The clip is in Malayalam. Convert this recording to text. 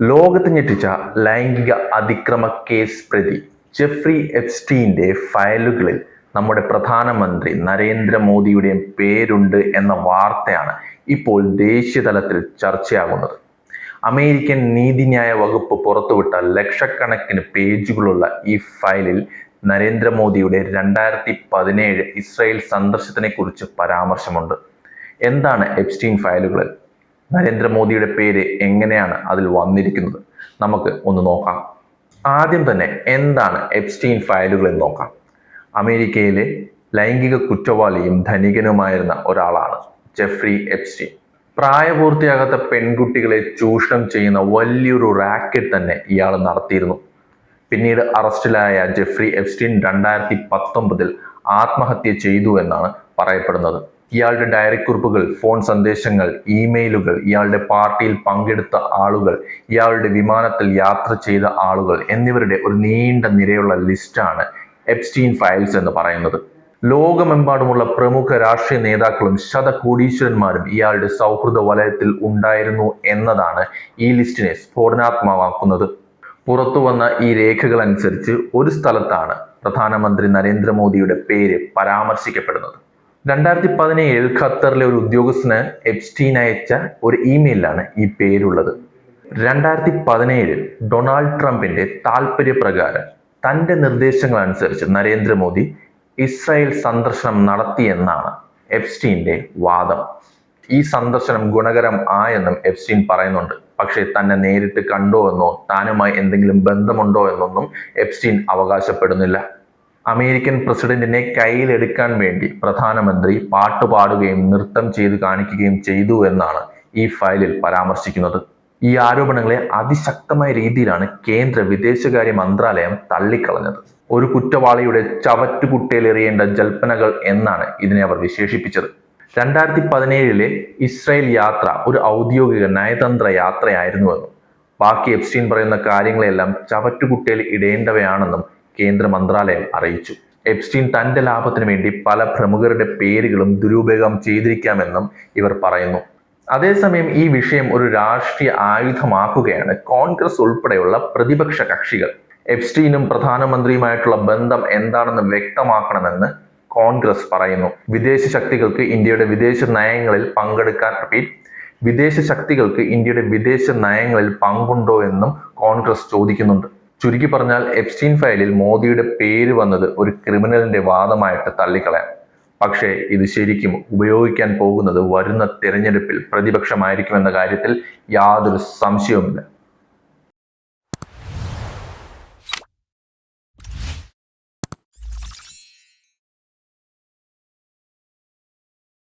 ലോകത്ത് ഞെട്ടിച്ച ലൈംഗിക അതിക്രമ കേസ് പ്രതി ജെഫ്രി എപ്സ്റ്റീന്റെ ഫയലുകളിൽ നമ്മുടെ പ്രധാനമന്ത്രി നരേന്ദ്രമോദിയുടെ പേരുണ്ട് എന്ന വാർത്തയാണ് ഇപ്പോൾ ദേശീയ തലത്തിൽ ചർച്ചയാകുന്നത്. അമേരിക്കൻ നീതിന്യായ വകുപ്പ് പുറത്തുവിട്ട ലക്ഷക്കണക്കിന് പേജുകളുള്ള ഈ ഫയലിൽ നരേന്ദ്രമോദിയുടെ രണ്ടായിരത്തി പതിനേഴ് ഇസ്രായേൽ സന്ദർശനത്തെക്കുറിച്ച് പരാമർശമുണ്ട്. എന്താണ് എപ്സ്റ്റീൻ ഫയലുകളിൽ? നരേന്ദ്രമോദിയുടെ പേര് എങ്ങനെയാണ് അതിൽ വന്നിരിക്കുന്നത്? നമുക്ക് ഒന്ന് നോക്കാം. ആദ്യം തന്നെ എന്താണ് എപ്സ്റ്റീൻ ഫയലുകൾ എന്ന് നോക്കാം. അമേരിക്കയിലെ ലൈംഗിക കുറ്റവാളിയും ധനികനുമായിരുന്ന ഒരാളാണ് ജെഫ്രി എപ്സ്റ്റീൻ പ്രായപൂർത്തിയാകാത്ത പെൺകുട്ടികളെ ചൂഷണം ചെയ്യുന്ന വലിയൊരു റാക്കറ്റ് തന്നെ ഇയാൾ നടത്തിയിരുന്നു. പിന്നീട് അറസ്റ്റിലായ ജെഫ്രി എപ്സ്റ്റീൻ രണ്ടായിരത്തി പത്തൊമ്പതിൽ ആത്മഹത്യ ചെയ്തു എന്നാണ് പറയപ്പെടുന്നത്. ഇയാളുടെ ഡയറി കുറിപ്പുകൾ ഫോൺ സന്ദേശങ്ങൾ ഇമെയിലുകൾ ഇയാളുടെ പാർട്ടിയിൽ പങ്കെടുത്ത ആളുകൾ ഇയാളുടെ വിമാനത്തിൽ യാത്ര ചെയ്ത ആളുകൾ എന്നിവരുടെ ഒരു നീണ്ട നിരയുള്ള ലിസ്റ്റാണ് എപ്സ്റ്റീൻ ഫയൽസ് എന്ന് പറയുന്നത്. ലോകമെമ്പാടുമുള്ള പ്രമുഖ രാഷ്ട്രീയ നേതാക്കളും ശതകോടീശ്വരന്മാരും ഇയാളുടെ സൗഹൃദ വലയത്തിൽ ഉണ്ടായിരുന്നു എന്നതാണ് ഈ ലിസ്റ്റിനെ സ്ഫോടനാത്മകമാക്കുന്നത് പുറത്തു വന്ന ഈ രേഖകൾ അനുസരിച്ച് ഒരു സ്ഥലത്താണ് പ്രധാനമന്ത്രി നരേന്ദ്രമോദിയുടെ പേര് പരാമർശിക്കപ്പെടുന്നത്. രണ്ടായിരത്തി പതിനേഴ് ഖത്തറിലെ ഒരു ഉദ്യോഗസ്ഥന് എപ്സ്റ്റീൻ അയച്ച ഒരു ഇമെയിലാണ് ഈ പേരുള്ളത്. രണ്ടായിരത്തി പതിനേഴിൽ ഡൊണാൾഡ് ട്രംപിന്റെ താല്പര്യപ്രകാരം തന്റെ നിർദ്ദേശങ്ങൾ അനുസരിച്ച് നരേന്ദ്രമോദി ഇസ്രായേൽ സന്ദർശനം നടത്തിയെന്നാണ് എപ്സ്റ്റീന്റെ വാദം. ഈ സന്ദർശനം ഗുണകരം ആയെന്നും എപ്സ്റ്റീൻ പറയുന്നുണ്ട്. പക്ഷേ തന്നെ നേരിട്ട് കണ്ടോ എന്നോ താനുമായി എന്തെങ്കിലും ബന്ധമുണ്ടോ എന്നൊന്നും എപ്സ്റ്റീൻ അവകാശപ്പെടുന്നില്ല. അമേരിക്കൻ പ്രസിഡന്റിനെ കയ്യിലെടുക്കാൻ വേണ്ടി പ്രധാനമന്ത്രി പാട്ടുപാടുകയും നൃത്തം ചെയ്ത് കാണിക്കുകയും ചെയ്തു എന്നാണ് ഈ ഫയലിൽ പരാമർശിക്കുന്നത്. ഈ ആരോപണങ്ങളെ അതിശക്തമായ രീതിയിലാണ് കേന്ദ്ര വിദേശകാര്യ മന്ത്രാലയം തള്ളിക്കളഞ്ഞത്. ഒരു കുറ്റവാളിയുടെ ചവറ്റുകുട്ടയിലെറിയേണ്ട ജൽപ്പനകൾ എന്നാണ് ഇതിനെ അവർ വിശേഷിപ്പിച്ചത്. രണ്ടായിരത്തി പതിനേഴിലെ ഇസ്രായേൽ യാത്ര ഒരു ഔദ്യോഗിക നയതന്ത്ര യാത്രയായിരുന്നുവെന്നും ബാക്കി എപ്സ്റ്റീൻ പറയുന്ന കാര്യങ്ങളെല്ലാം ചവറ്റുകുട്ടയിൽ ഇടേണ്ടവയാണെന്നും കേന്ദ്ര മന്ത്രാലയം അറിയിച്ചു. എപ്സ്റ്റീൻ തന്റെ ലാഭത്തിനു വേണ്ടി പല പ്രമുഖരുടെ പേരുകളും ദുരുപയോഗം ചെയ്തിരിക്കാമെന്നും ഇവർ പറയുന്നു. അതേസമയം ഈ വിഷയം ഒരു രാഷ്ട്രീയ ആയുധമാക്കുകയാണ് കോൺഗ്രസ് ഉൾപ്പെടെയുള്ള പ്രതിപക്ഷ കക്ഷികൾ. എപ്സ്റ്റീനും പ്രധാനമന്ത്രിയുമായിട്ടുള്ള ബന്ധം എന്താണെന്ന് വ്യക്തമാക്കണമെന്ന് കോൺഗ്രസ് പറയുന്നു. വിദേശ ശക്തികൾക്ക് ഇന്ത്യയുടെ വിദേശ നയങ്ങളിൽ പങ്കെടുക്കാൻ റിപ്പീറ്റ് വിദേശ ശക്തികൾക്ക് ഇന്ത്യയുടെ വിദേശ നയങ്ങളിൽ പങ്കുണ്ടോ എന്നും കോൺഗ്രസ് ചോദിക്കുന്നുണ്ട്. ചുരുക്കി പറഞ്ഞാൽ എപ്സ്റ്റീൻ ഫയലിൽ മോദിയുടെ പേര് വന്നത് ഒരു ക്രിമിനലിന്റെ വാദമായിട്ട് തള്ളിക്കളയാം. പക്ഷേ ഇത് ശരിക്കും ഉപയോഗിക്കാൻ പോകുന്നത് വരുന്ന തിരഞ്ഞെടുപ്പിൽ പ്രതിപക്ഷമായിരിക്കുമെന്ന കാര്യത്തിൽ യാതൊരു സംശയവുമില്ല.